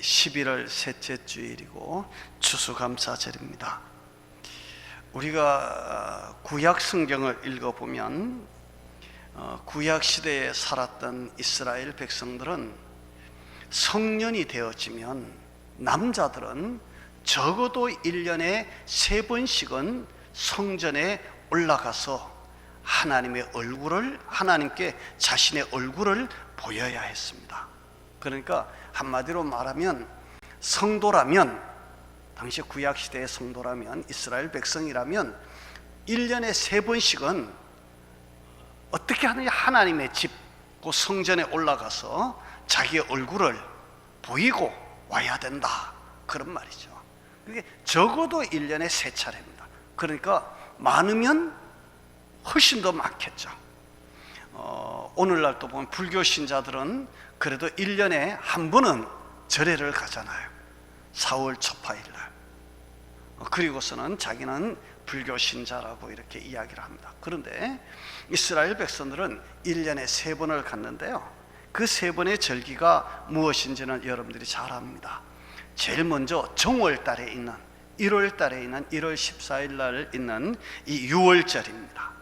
11월 셋째 주일이고 추수감사절입니다. 우리가 구약 성경을 읽어보면 어, 구약 시대에 살았던 이스라엘 백성들은 성년이 되어지면 남자들은 적어도 1년에 세 번씩은 성전에 올라가서 하나님의 얼굴을 하나님께 자신의 얼굴을 보여야 했습니다. 그러니까 한마디로 말하면 성도라면 당시 구약 시대의 성도라면 이스라엘 백성이라면 1년에 세 번씩은 어떻게 하느냐 하나님의 집, 그 성전에 올라가서 자기의 얼굴을 보이고 와야 된다. 그런 말이죠. 그게 적어도 1년에 세 차례입니다. 그러니까 많으면 훨씬 더 많겠죠. 어, 오늘날 또 보면 불교 신자들은 그래도 1년에 한 번은 절에를 가잖아요. 4월 초파일 날. 어, 그리고서는 자기는 불교 신자라고 이렇게 이야기를 합니다. 그런데 이스라엘 백성들은 1년에 세 번을 갔는데요. 그 세 번의 절기가 무엇인지는 여러분들이 잘 압니다. 제일 먼저 정월 달에 있는 1월 달에 있는 1월 14일 날 있는 이 6월절입니다.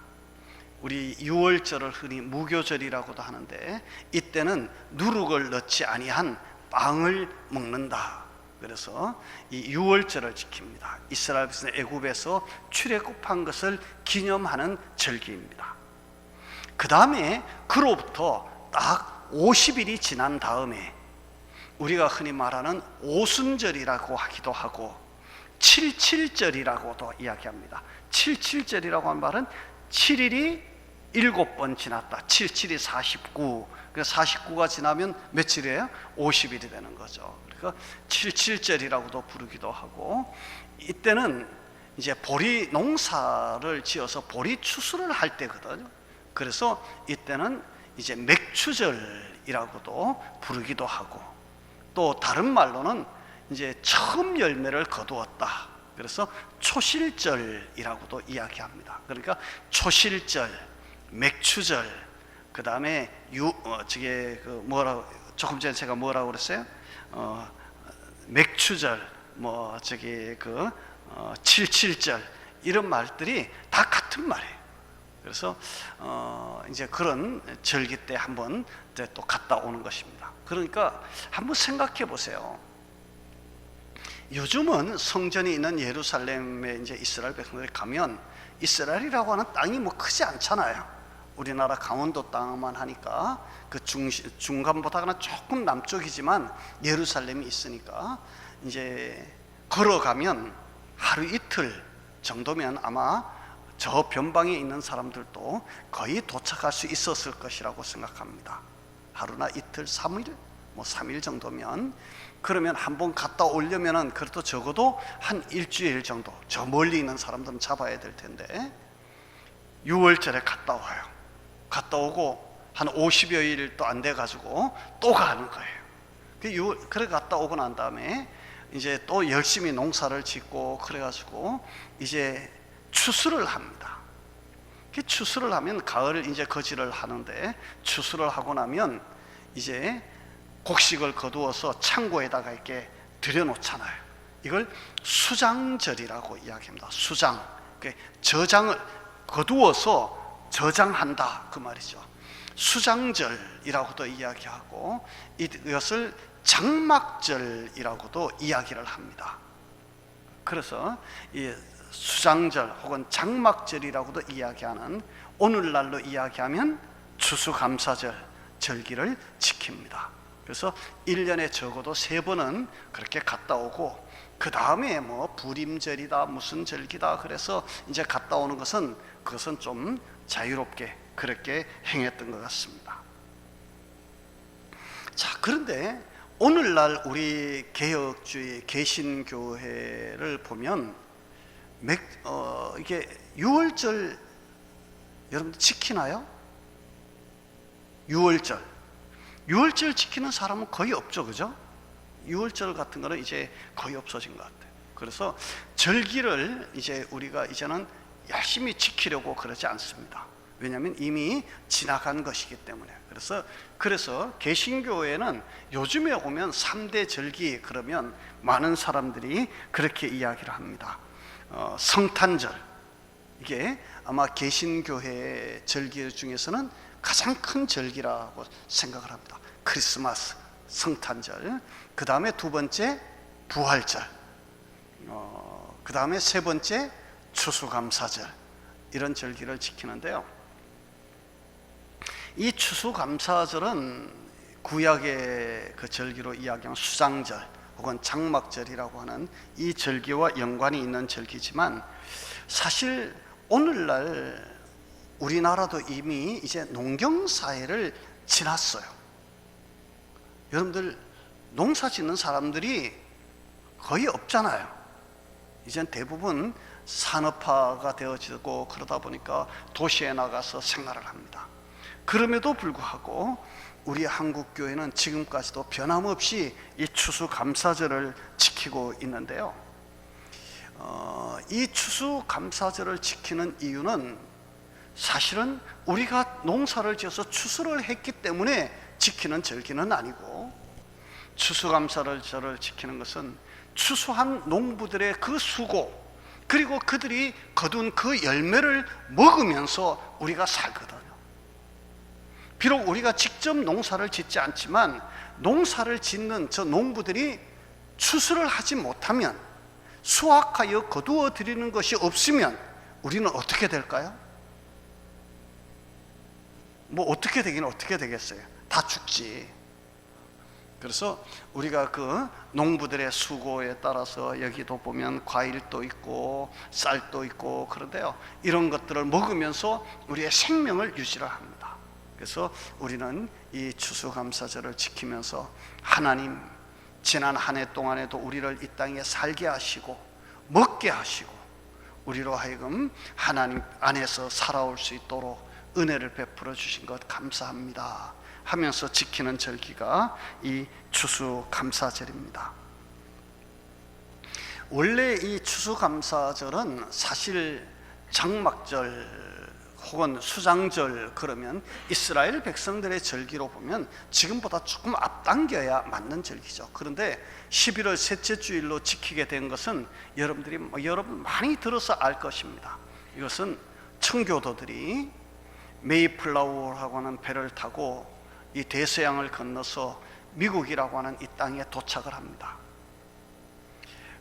우리 6월절을 흔히 무교절이라고도 하는데 이때는 누룩을 넣지 아니한 빵을 먹는다. 그래서 이 6월절을 지킵니다. 이스라엘 백성 애굽에서 출애굽한 것을 기념하는 절기입니다. 그 다음에 그로부터 딱 50일이 지난 다음에 우리가 흔히 말하는 오순절이라고 하기도 하고 77절이라고도 이야기합니다. 77절이라고 하는 말은 7일이 7번 지났다. 77이 49. 그 49가 지나면 며칠이에요? 50일이 되는 거죠. 그러니까 77절이라고도 부르기도 하고 이때는 이제 보리 농사를 지어서 보리 추수를 할 때거든요. 그래서 이때는 이제 맥추절이라고도 부르기도 하고 또 다른 말로는 이제 처음 열매를 거두었다. 그래서 초실절이라고도 이야기합니다. 그러니까 초실절, 맥추절, 그 다음에 유, 어, 저게 그 뭐라 조금 전에 제가 뭐라고 그랬어요? 어, 맥추절, 뭐 저기 그 어, 칠칠절 이런 말들이 다 같은 말이에요. 그래서 어, 이제 그런 절기 때 한번 이제 또 갔다 오는 것입니다. 그러니까 한번 생각해 보세요. 요즘은 성전이 있는 예루살렘에 이제 이스라엘 백성들이 가면 이스라엘이라고 하는 땅이 뭐 크지 않잖아요. 우리나라 강원도 땅만 하니까 그 중, 중간보다는 조금 남쪽이지만 예루살렘이 있으니까 이제 걸어가면 하루 이틀 정도면 아마 저 변방에 있는 사람들도 거의 도착할 수 있었을 것이라고 생각합니다. 하루나 이틀, 삼일, 뭐 삼일 정도면 그러면 한 번 갔다 오려면은 그래도 적어도 한 일주일 정도 저 멀리 있는 사람들은 잡아야 될 텐데 6월절에 갔다 와요. 갔다 오고 한 50여 일 또 안 돼 가지고 또 가는 거예요. 그 6월, 그래 갔다 오고 난 다음에 이제 또 열심히 농사를 짓고 그래 가지고 이제 추수를 합니다. 그 추수를 하면 가을 이제 거지를 하는데 추수를 하고 나면 이제 곡식을 거두어서 창고에다가 이렇게 들여놓잖아요. 이걸 수장절이라고 이야기합니다. 수장, 저장을 거두어서 저장한다 그 말이죠. 수장절이라고도 이야기하고 이것을 장막절이라고도 이야기를 합니다. 그래서 이 수장절 혹은 장막절이라고도 이야기하는 오늘날로 이야기하면 추수감사절 절기를 지킵니다. 그래서 1년에 적어도 세 번은 그렇게 갔다 오고 그 다음에 뭐 부림절이다 무슨 절기다 그래서 이제 갔다 오는 것은 그것은 좀 자유롭게 그렇게 행했던 것 같습니다. 자 그런데 오늘날 우리 개혁주의 개신교회를 보면 맥, 어, 이게 6월절 여러분 지키나요? 6월절 6월절 지키는 사람은 거의 없죠, 그죠? 6월절 같은 거는 이제 거의 없어진 것 같아요. 그래서 절기를 이제 우리가 이제는 열심히 지키려고 그러지 않습니다. 왜냐하면 이미 지나간 것이기 때문에. 그래서 그래서 개신교에는 요즘에 오면 3대 절기 그러면 많은 사람들이 그렇게 이야기를 합니다. 어, 성탄절 이게 아마 개신교회 절기 중에서는 가장 큰 절기라고 생각을 합니다. 크리스마스, 성탄절, 그 다음에 두 번째 부활절, 어, 그 다음에 세 번째 추수감사절 이런 절기를 지키는데요. 이 추수감사절은 구약의 그 절기로 이야기하는 수장절 혹은 장막절이라고 하는 이 절기와 연관이 있는 절기지만 사실 오늘날 우리나라도 이미 이제 농경 사회를 지났어요. 여러분들 농사 짓는 사람들이 거의 없잖아요. 이젠 대부분 산업화가 되어지고 그러다 보니까 도시에 나가서 생활을 합니다. 그럼에도 불구하고 우리 한국 교회는 지금까지도 변함없이 이 추수감사절을 지키고 있는데요. 어, 이 추수감사절을 지키는 이유는 사실은 우리가 농사를 지어서 추수를 했기 때문에 지키는 절기는 아니고 추수감사를 절을 지키는 것은 추수한 농부들의 그 수고 그리고 그들이 거둔 그 열매를 먹으면서 우리가 살거든요. 비록 우리가 직접 농사를 짓지 않지만 농사를 짓는 저 농부들이 추수를 하지 못하면 수확하여 거두어 드리는 것이 없으면 우리는 어떻게 될까요? 뭐 어떻게 되긴 어떻게 되겠어요? 다 죽지. 그래서 우리가 그 농부들의 수고에 따라서 여기도 보면 과일도 있고 쌀도 있고 그런데요. 이런 것들을 먹으면서 우리의 생명을 유지를 합니다. 그래서 우리는 이 추수감사절을 지키면서 하나님 지난 한 해 동안에도 우리를 이 땅에 살게 하시고 먹게 하시고 우리로 하여금 하나님 안에서 살아올 수 있도록 은혜를 베풀어 주신 것 감사합니다. 하면서 지키는 절기가 이 추수감사절입니다. 원래 이 추수감사절은 사실 장막절 혹은 수장절 그러면 이스라엘 백성들의 절기로 보면 지금보다 조금 앞당겨야 맞는 절기죠. 그런데 11월 셋째 주일로 지키게 된 것은 여러분들이 뭐 여러분 많이 들어서 알 것입니다. 이것은 청교도들이 메이플라워라고 하는 배를 타고 이 대서양을 건너서 미국이라고 하는 이 땅에 도착을 합니다.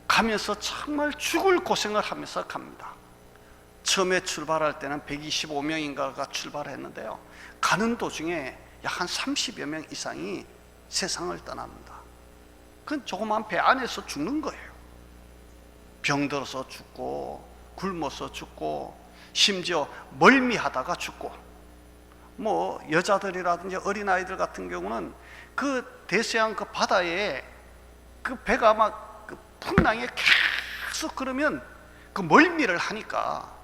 가면서 정말 죽을 고생을 하면서 갑니다. 처음에 출발할 때는 125명인가가 출발했는데요. 가는 도중에 약 한 30여 명 이상이 세상을 떠납니다. 그건 조그만 배 안에서 죽는 거예요. 병들어서 죽고, 굶어서 죽고, 심지어 멀미하다가 죽고, 뭐 여자들이라든지 어린아이들 같은 경우는 그 대서양 그 바다에 그 배가 막그 풍랑에 계속 그러면 그 멀미를 하니까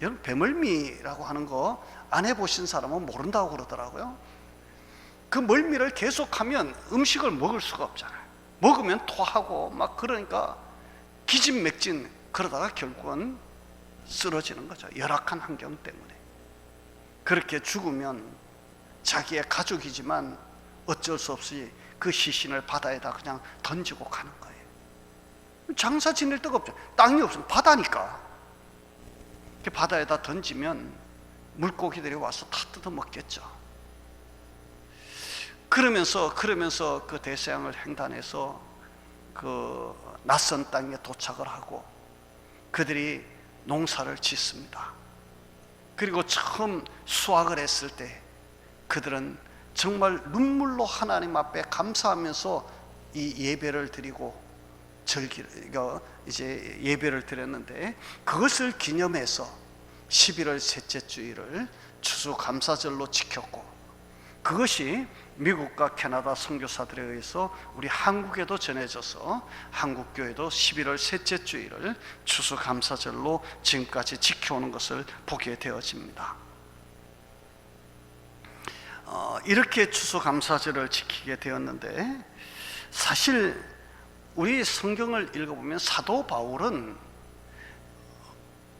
여러분 배멀미라고 하는 거 안 해보신 사람은 모른다고 그러더라고요. 그 멀미를 계속하면 음식을 먹을 수가 없잖아요. 먹으면 토하고 막 그러니까 기진맥진 그러다가 결국은 쓰러지는 거죠. 열악한 환경 때문에. 그렇게 죽으면 자기의 가족이지만 어쩔 수 없이 그 시신을 바다에다 그냥 던지고 가는 거예요. 장사 지낼 데가 없죠. 땅이 없으면 바다니까. 바다에다 던지면 물고기들이 와서 다 뜯어 먹겠죠. 그러면서 그러면서 그 대서양을 횡단해서 그 낯선 땅에 도착을 하고 그들이 농사를 짓습니다. 그리고 처음 수확을 했을 때 그들은 정말 눈물로 하나님 앞에 감사하면서 이 예배를 드리고 절기 이제 예배를 드렸는데 그것을 기념해서 11월 셋째 주일을 추수 감사절로 지켰고 그것이 미국과 캐나다 선교사들에 의해서 우리 한국에도 전해져서 한국 교회도 11월 셋째 주일을 추수감사절로 지금까지 지켜오는 것을 보게 되어집니다. 어, 이렇게 추수감사절을 지키게 되었는데 사실 우리 성경을 읽어보면 사도 바울은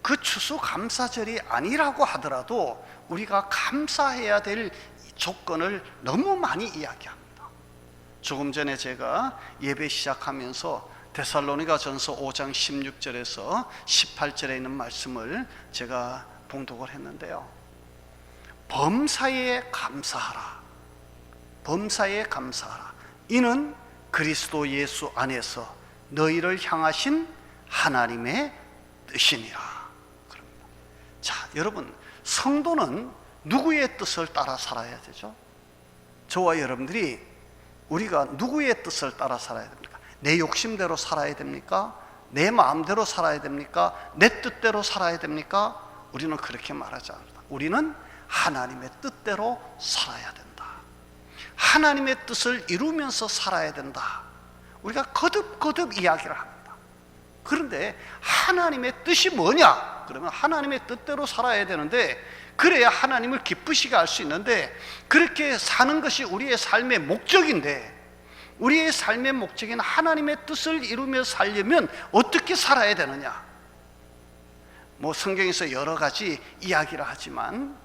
그 추수감사절이 아니라고 하더라도 우리가 감사해야 될 조건을 너무 많이 이야기합니다. 조금 전에 제가 예배 시작하면서 데살로니가 전서 5장 16절에서 18절에 있는 말씀을 제가 봉독을 했는데요. 범사에 감사하라. 범사에 감사하라. 이는 그리스도 예수 안에서 너희를 향하신 하나님의 뜻이니라. 자, 여러분, 성도는 누구의 뜻을 따라 살아야 되죠? 저와 여러분들이 우리가 누구의 뜻을 따라 살아야 됩니까? 내 욕심대로 살아야 됩니까? 내 마음대로 살아야 됩니까? 내 뜻대로 살아야 됩니까? 우리는 그렇게 말하지 않습니다. 우리는 하나님의 뜻대로 살아야 된다. 하나님의 뜻을 이루면서 살아야 된다. 우리가 거듭거듭 이야기를 합니다. 그런데 하나님의 뜻이 뭐냐? 그러면 하나님의 뜻대로 살아야 되는데 그래야 하나님을 기쁘시게 할 수 있는데 그렇게 사는 것이 우리의 삶의 목적인데 우리의 삶의 목적인 하나님의 뜻을 이루며 살려면 어떻게 살아야 되느냐? 뭐 성경에서 여러 가지 이야기를 하지만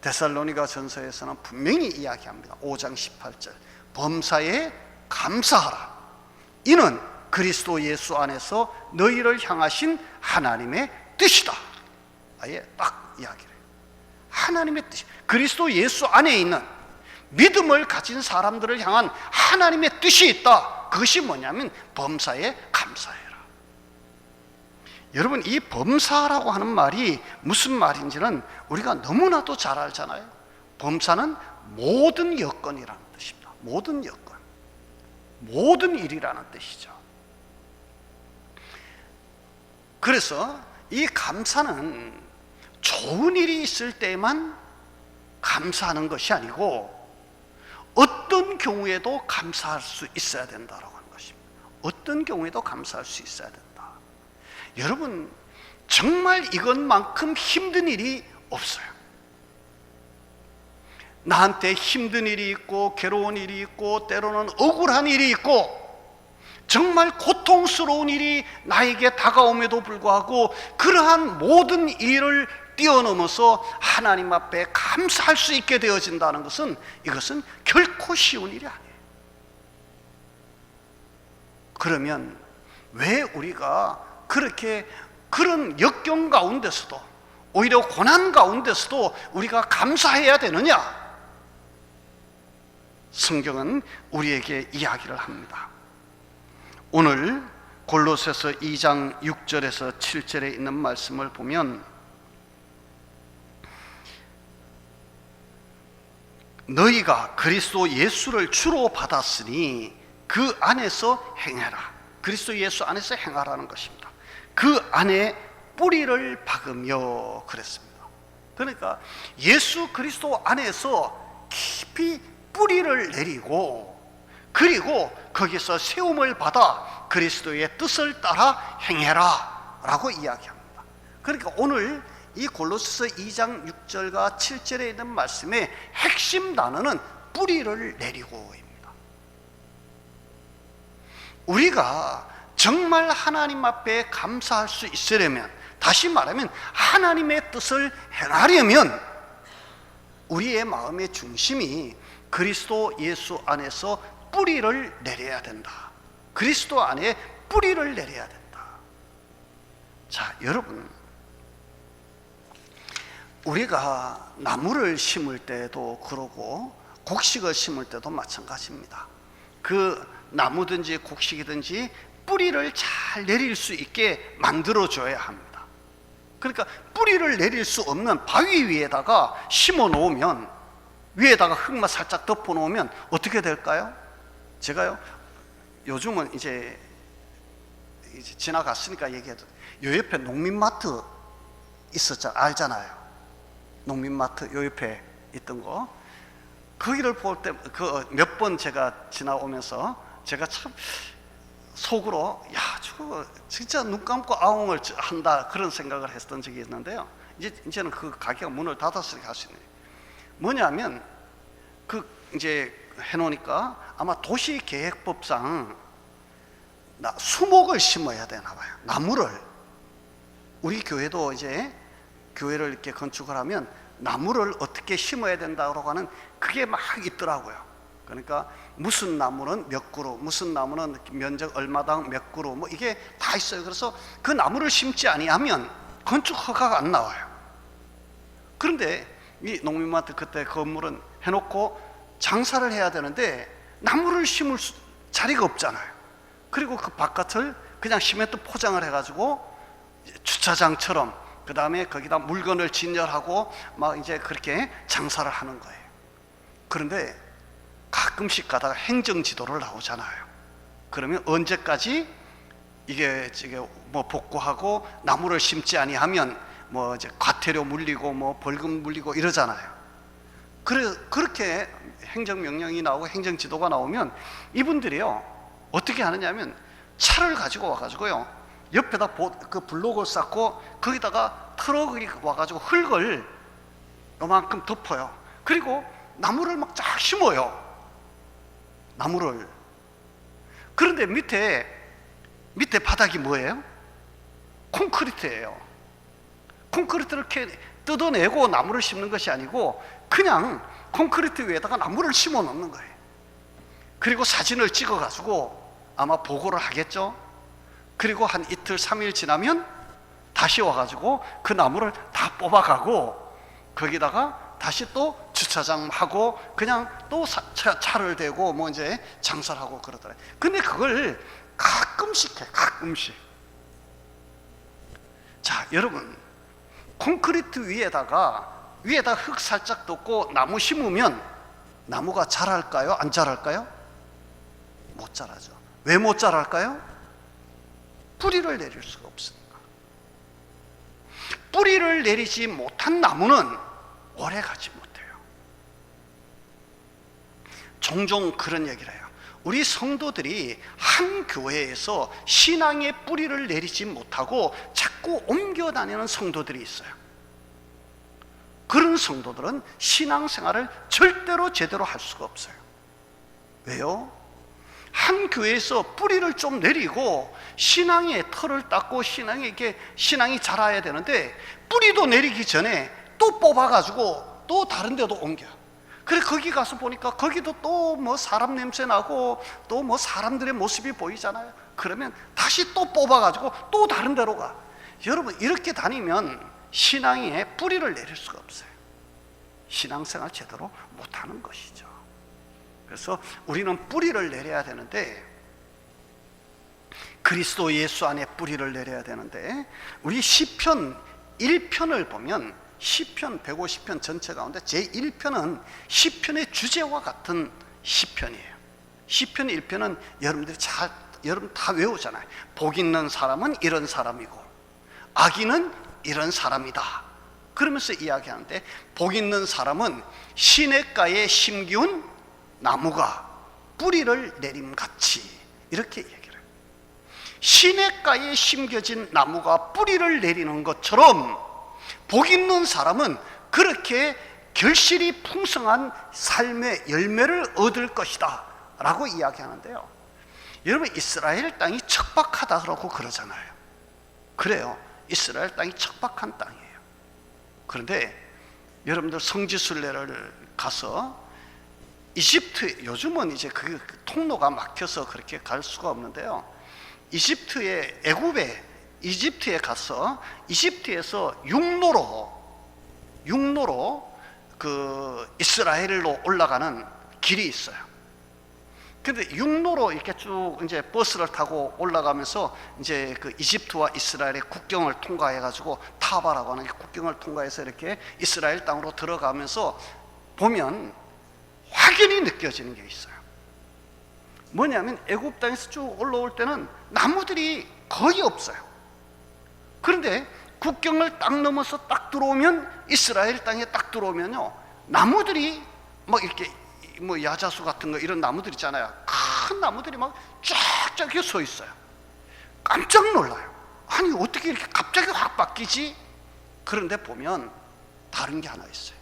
데살로니가 전서에서는 분명히 이야기합니다. 5장 18절. 범사에 감사하라. 이는 그리스도 예수 안에서 너희를 향하신 하나님의 뜻이다. 아예 딱 이야기를. 하나님의 뜻. 그리스도 예수 안에 있는 믿음을 가진 사람들을 향한 하나님의 뜻이 있다. 그것이 뭐냐면 범사에 감사해라. 여러분 이 범사라고 하는 말이 무슨 말인지는 우리가 너무나도 잘 알잖아요. 범사는 모든 여건이라는 뜻입니다. 모든 여건. 모든 일이라는 뜻이죠. 그래서 이 감사는 좋은 일이 있을 때만 감사하는 것이 아니고 어떤 경우에도 감사할 수 있어야 된다라고 하는 것입니다. 어떤 경우에도 감사할 수 있어야 된다. 여러분 정말 이것만큼 힘든 일이 없어요. 나한테 힘든 일이 있고 괴로운 일이 있고 때로는 억울한 일이 있고 정말 고통스러운 일이 나에게 다가옴에도 불구하고 그러한 모든 일을 뛰어넘어서 하나님 앞에 감사할 수 있게 되어진다는 것은 이것은 결코 쉬운 일이 아니에요. 그러면 왜 우리가 그렇게 그런 역경 가운데서도 오히려 고난 가운데서도 우리가 감사해야 되느냐? 성경은 우리에게 이야기를 합니다. 오늘 골로새서 2장 6절에서 7절에 있는 말씀을 보면 너희가 그리스도 예수를 주로 받았으니 그 안에서 행해라. 그리스도 예수 안에서 행하라는 것입니다. 그 안에 뿌리를 박으며 그랬습니다. 그러니까 예수 그리스도 안에서 깊이 뿌리를 내리고 그리고 거기서 세움을 받아 그리스도의 뜻을 따라 행해라 라고 이야기합니다. 그러니까 오늘 이 골로새서 2장 6절과 7절에 있는 말씀의 핵심 단어는 뿌리를 내리고입니다. 우리가 정말 하나님 앞에 감사할 수 있으려면 다시 말하면 하나님의 뜻을 행하려면 우리의 마음의 중심이 그리스도 예수 안에서 뿌리를 내려야 된다. 그리스도 안에 뿌리를 내려야 된다. 자, 여러분. 우리가 나무를 심을 때도 그러고 곡식을 심을 때도 마찬가지입니다. 그 나무든지 곡식이든지 뿌리를 잘 내릴 수 있게 만들어 줘야 합니다. 그러니까 뿌리를 내릴 수 없는 바위 위에다가 심어 놓으면 위에다가 흙만 살짝 덮어 놓으면 어떻게 될까요? 제가요 요즘은 이제, 이제 지나갔으니까 얘기해도 요 옆에 농민마트 있었잖 알잖아요. 농민마트 요 옆에 있던 거 거기를 볼 때 그 몇 번 제가 지나오면서 제가 참 속으로 야 저거 진짜 눈 감고 아웅을 한다 그런 생각을 했던 적이 있는데요. 이제 이제는 그 가게가 문을 닫았으니까 할수 있네. 뭐냐면 그 이제 해놓으니까 아마 도시계획법상 나 수목을 심어야 되나 봐요. 나무를 우리 교회도 이제 교회를 이렇게 건축을 하면 나무를 어떻게 심어야 된다고 하는 그게 막 있더라고요. 그러니까 무슨 나무는 몇 그루, 무슨 나무는 면적 얼마당 몇 그루, 뭐 이게 다 있어요. 그래서 그 나무를 심지 아니하면 건축 허가가 안 나와요. 그런데 이 농민한테 그때 건물은 해놓고 장사를 해야 되는데 나무를 심을 수- 자리가 없잖아요. 그리고 그 바깥을 그냥 시멘트 포장을 해가지고 주차장처럼 그 다음에 거기다 물건을 진열하고 막 이제 그렇게 장사를 하는 거예요. 그런데 가끔씩 가다가 행정 지도를 나오잖아요. 그러면 언제까지 이게 지금 뭐 복구하고 나무를 심지 아니하면 뭐 이제 과태료 물리고 뭐 벌금 물리고 이러잖아요. 그래 그렇게 행정 명령이 나오고 행정 지도가 나오면 이분들이요 어떻게 하느냐면 차를 가지고 와가지고요 옆에다 보, 그 블록을 쌓고 거기다가 트럭이 와가지고 흙을 요만큼 덮어요. 그리고 나무를 막 쫙 심어요. 나무를. 그런데 밑에 밑에 바닥이 뭐예요? 콘크리트예요. 콘크리트를 이렇게 뜯어내고 나무를 심는 것이 아니고 그냥 콘크리트 위에다가 나무를 심어 놓는 거예요. 그리고 사진을 찍어 가지고 아마 보고를 하겠죠. 그리고 한 이틀 삼일 지나면 다시 와 가지고 그 나무를 다 뽑아 가고 거기다가 다시 또 주차장 하고 그냥 또 사- 차, 차를 대고 뭐 이제 장사를 하고 그러더라고요. 근데 그걸 가끔씩 해, 가끔씩. 자, 여러분. 콘크리트 위에다가 위에다 흙 살짝 덮고 나무 심으면 나무가 자랄까요? 안 자랄까요? 못 자라죠. 왜 못 자랄까요? 뿌리를 내릴 수가 없으니까. 뿌리를 내리지 못한 나무는 오래 가지 못해요. 종종 그런 얘기를 해요. 우리 성도들이 한 교회에서 신앙의 뿌리를 내리지 못하고 자꾸 옮겨 다니는 성도들이 있어요. 그런 성도들은 신앙생활을 절대로 제대로 할 수가 없어요. 왜요? 한 교회에서 뿌리를 좀 내리고 신앙의 털을 닦고 신앙이 이게 신앙이 자라야 되는데 뿌리도 내리기 전에 또 뽑아가지고 또 다른 데도 옮겨. 그래 거기 가서 보니까 거기도 또 뭐 사람 냄새 나고 또 뭐 사람들의 모습이 보이잖아요. 그러면 다시 또 뽑아가지고 또 다른 데로 가. 여러분 이렇게 다니면 신앙에 뿌리를 내릴 수가 없어요. 신앙생활 제대로 못하는 것이죠. 그래서 우리는 뿌리를 내려야 되는데 그리스도 예수 안에 뿌리를 내려야 되는데 우리 시편 1편을 보면 시편 150편 전체 가운데 제 1편은 시편의 주제와 같은 시편이에요. 시편 1편은 여러분들이 잘 여러분 다 외우잖아요. 복 있는 사람은 이런 사람이고 악인은 이런 사람이다. 그러면서 이야기하는데 복 있는 사람은 시냇가에 심기운 나무가 뿌리를 내림같이 이렇게 얘기를 해요. 시냇가에 심겨진 나무가 뿌리를 내리는 것처럼 복 있는 사람은 그렇게 결실이 풍성한 삶의 열매를 얻을 것이다 라고 이야기하는데요. 여러분 이스라엘 땅이 척박하다 그러고 그러잖아요. 그래요. 이스라엘 땅이 척박한 땅이에요. 그런데 여러분들 성지순례를 가서 이집트 요즘은 이제 그 통로가 막혀서 그렇게 갈 수가 없는데요. 이집트의 애굽에 이집트에 가서 이집트에서 육로로 육로로 그 이스라엘로 올라가는 길이 있어요. 근데 육로로 이렇게 쭉 이제 버스를 타고 올라가면서 이제 그 이집트와 이스라엘의 국경을 통과해 가지고 타바라고 하는 이 국경을 통과해서 이렇게 이스라엘 땅으로 들어가면서 보면 확연히 느껴지는 게 있어요. 뭐냐면 애굽 땅에서 쭉 올라올 때는 나무들이 거의 없어요. 그런데 국경을 딱 넘어서 딱 들어오면 이스라엘 땅에 딱 들어오면요 나무들이 막 이렇게 뭐 야자수 같은 거 이런 나무들 있잖아요. 큰 나무들이 막 쫙쫙 서 있어요. 깜짝 놀라요. 아니 어떻게 이렇게 갑자기 확 바뀌지? 그런데 보면 다른 게 하나 있어요.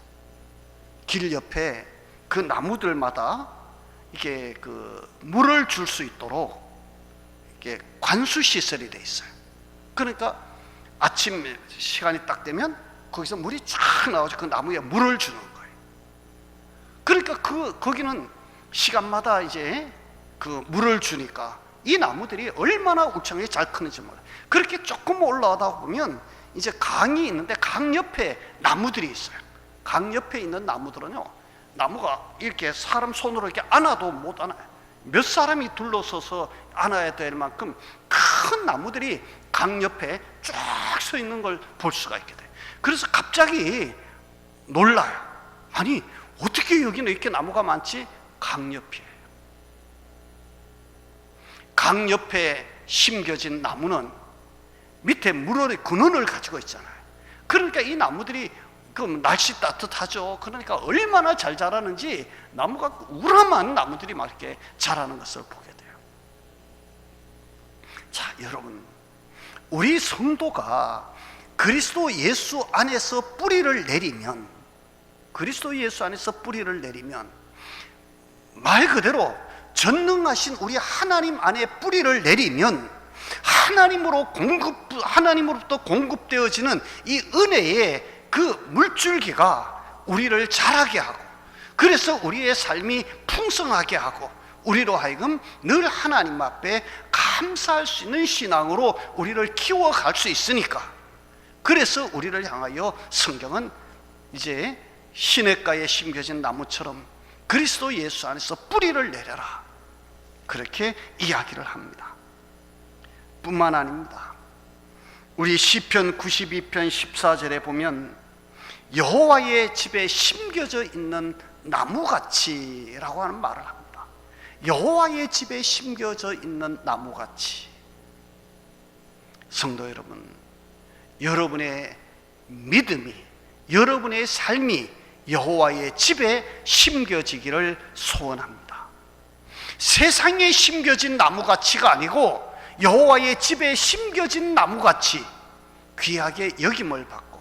길 옆에 그 나무들마다 이게 그 물을 줄 수 있도록 이게 관수 시설이 돼 있어요. 그러니까 아침 시간이 딱 되면 거기서 물이 쫙 나오죠. 그 나무에 물을 주는 거예요. 그러니까 그 거기는 시간마다 이제 그 물을 주니까 이 나무들이 얼마나 울창하게 잘 크는지 몰라요. 그렇게 조금 올라가다 보면 이제 강이 있는데 강 옆에 나무들이 있어요. 강 옆에 있는 나무들은요, 나무가 이렇게 사람 손으로 이렇게 안아도 못 안아요. 몇 사람이 둘러서서 안아야 될 만큼 큰 나무들이 강 옆에 쫙 서 있는 걸 볼 수가 있게 돼요. 그래서 갑자기 놀라요. 아니, 어떻게 여기는 이렇게 나무가 많지? 강 옆이에요. 강 옆에 심겨진 나무는 밑에 물의 근원을 가지고 있잖아요. 그러니까 이 나무들이 그 날씨 따뜻하죠. 그러니까 얼마나 잘 자라는지 나무가 우람한 나무들이 막 이렇게 자라는 것을 보게 돼요. 자, 여러분, 우리 성도가 그리스도 예수 안에서 뿌리를 내리면 그리스도 예수 안에서 뿌리를 내리면 말 그대로 전능하신 우리 하나님 안에 뿌리를 내리면 하나님으로 공급 하나님으로부터 공급되어지는 이 은혜의 그 물줄기가 우리를 자라게 하고 그래서 우리의 삶이 풍성하게 하고 우리로 하여금 늘 하나님 앞에 감사할 수 있는 신앙으로 우리를 키워갈 수 있으니까 그래서 우리를 향하여 성경은 이제 시냇가에 심겨진 나무처럼 그리스도 예수 안에서 뿌리를 내려라 그렇게 이야기를 합니다. 뿐만 아닙니다. 우리 시편 92편 14절에 보면 여호와의 집에 심겨져 있는 나무같이라고 하는 말을 합니다. 여호와의 집에 심겨져 있는 나무같이 성도 여러분, 여러분의 믿음이 여러분의 삶이 여호와의 집에 심겨지기를 소원합니다. 세상에 심겨진 나무가치가 아니고 여호와의 집에 심겨진 나무같이 귀하게 여김을 받고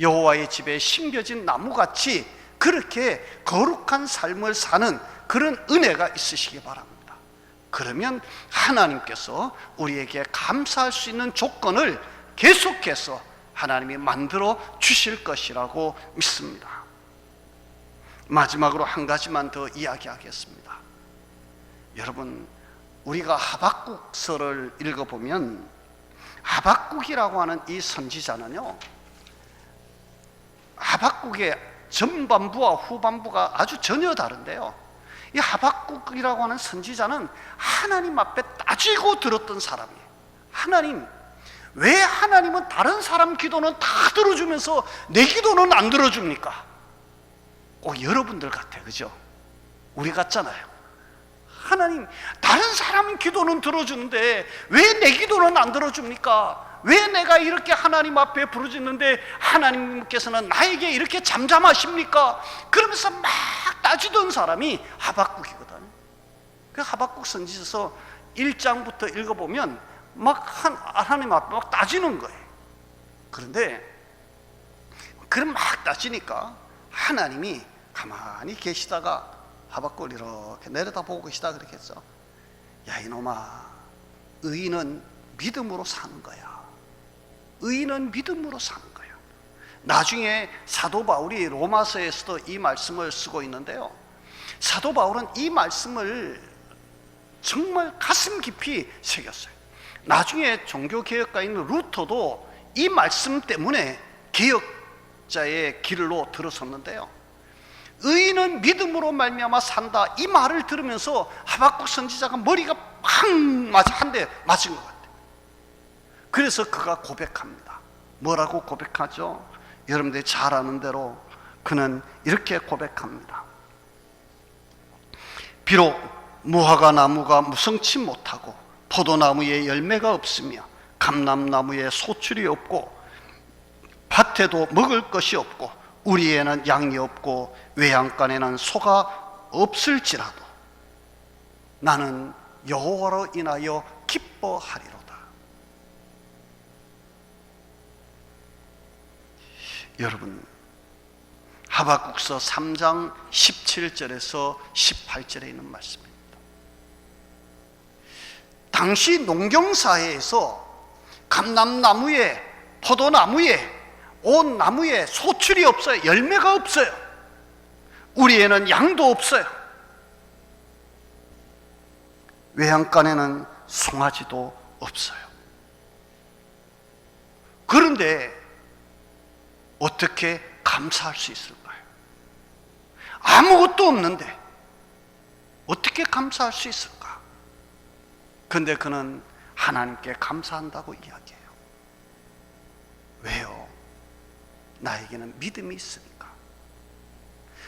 여호와의 집에 심겨진 나무같이 그렇게 거룩한 삶을 사는 그런 은혜가 있으시기 바랍니다. 그러면 하나님께서 우리에게 감사할 수 있는 조건을 계속해서 하나님이 만들어 주실 것이라고 믿습니다. 마지막으로 한 가지만 더 이야기하겠습니다. 여러분, 우리가 하박국서를 읽어보면 하박국이라고 하는 이 선지자는요 하박국의 전반부와 후반부가 아주 전혀 다른데요 이 하박국이라고 하는 선지자는 하나님 앞에 따지고 들었던 사람이에요 하나님 왜 하나님은 다른 사람 기도는 다 들어주면서 내 기도는 안 들어줍니까? 꼭 여러분들 같아 그죠? 우리 같잖아요 하나님 다른 사람 기도는 들어주는데 왜 내 기도는 안 들어줍니까? 왜 내가 이렇게 하나님 앞에 부르짖는데 하나님께서는 나에게 이렇게 잠잠하십니까? 그러면서 막 따지던 사람이 하박국이거든. 그 하박국 선지서 1장부터 읽어보면 막 하나님 앞에 막 따지는 거예요. 그런데 그럼 막 따지니까 하나님이 가만히 계시다가 하박국을 이렇게 내려다보고 계시다 그렇겠죠. 야 이놈아, 의인은 믿음으로 사는 거야. 의인은 믿음으로 사는 거야. 나중에 사도 바울이 로마서에서도 이 말씀을 쓰고 있는데요. 사도 바울은 이 말씀을 정말 가슴 깊이 새겼어요. 나중에 종교개혁가인 루터도 이 말씀 때문에 개혁자의 길로 들어섰는데요. 의인은 믿음으로 말미암아 산다 이 말을 들으면서 하박국 선지자가 머리가 팡 맞아 한 대 맞은 것 같아요. 그래서 그가 고백합니다. 뭐라고 고백하죠? 여러분들이 잘 아는 대로 그는 이렇게 고백합니다. 비록 무화과 나무가 무성치 못하고 포도나무에 열매가 없으며 감람나무에 소출이 없고 밭에도 먹을 것이 없고 우리에는 양이 없고 외양간에는 소가 없을지라도 나는 여호와로 인하여 기뻐하리로다. 여러분 하박국서 3장 17절에서 18절에 있는 말씀입니다. 당시 농경사회에서 감람나무에 포도나무에 온 나무에 소출이 없어요. 열매가 없어요. 우리에는 양도 없어요. 외양간에는 송아지도 없어요. 그런데 어떻게 감사할 수 있을까요? 아무것도 없는데 어떻게 감사할 수 있을까? 근데 그는 하나님께 감사한다고 이야기해요. 왜요? 나에게는 믿음이 있으니까.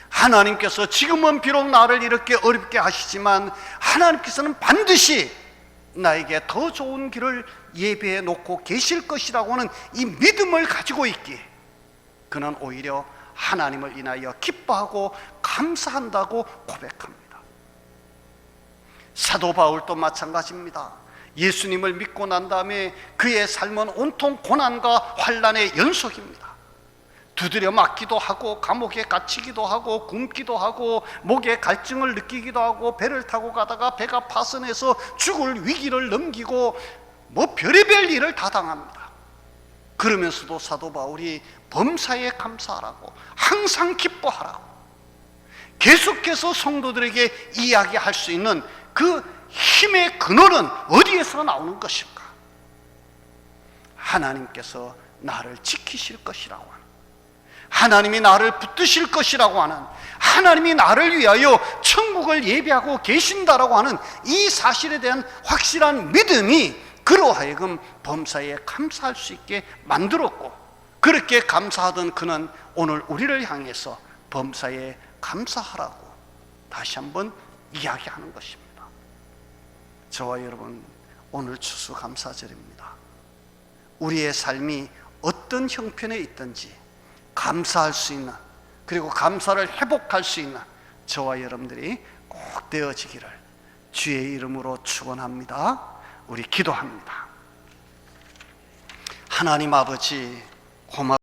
하나님께서 지금은 비록 나를 이렇게 어렵게 하시지만 하나님께서는 반드시 나에게 더 좋은 길을 예배해 놓고 계실 것이라고 하는 이 믿음을 가지고 있기에 그는 오히려 하나님을 인하여 기뻐하고 감사한다고 고백합니다. 사도 바울도 마찬가지입니다. 예수님을 믿고 난 다음에 그의 삶은 온통 고난과 환란의 연속입니다. 두드려 맞기도 하고 감옥에 갇히기도 하고 굶기도 하고 목에 갈증을 느끼기도 하고 배를 타고 가다가 배가 파선해서 죽을 위기를 넘기고 뭐 별의별 일을 다 당합니다. 그러면서도 사도 바울이 범사에 감사하라고 항상 기뻐하라고 계속해서 성도들에게 이야기할 수 있는 그 힘의 근원은 어디에서 나오는 것일까? 하나님께서 나를 지키실 것이라고 하는 하나님이 나를 붙드실 것이라고 하는 하나님이 나를 위하여 천국을 예비하고 계신다라고 하는 이 사실에 대한 확실한 믿음이 그로 하여금 범사에 감사할 수 있게 만들었고 그렇게 감사하던 그는 오늘 우리를 향해서 범사에 감사하라고 다시 한번 이야기하는 것입니다. 저와 여러분 오늘 추수감사절입니다. 우리의 삶이 어떤 형편에 있든지 감사할 수 있는 그리고 감사를 회복할 수 있는 저와 여러분들이 꼭 되어지기를 주의 이름으로 축원합니다. 우리 기도합니다. 하나님 아버지 고맙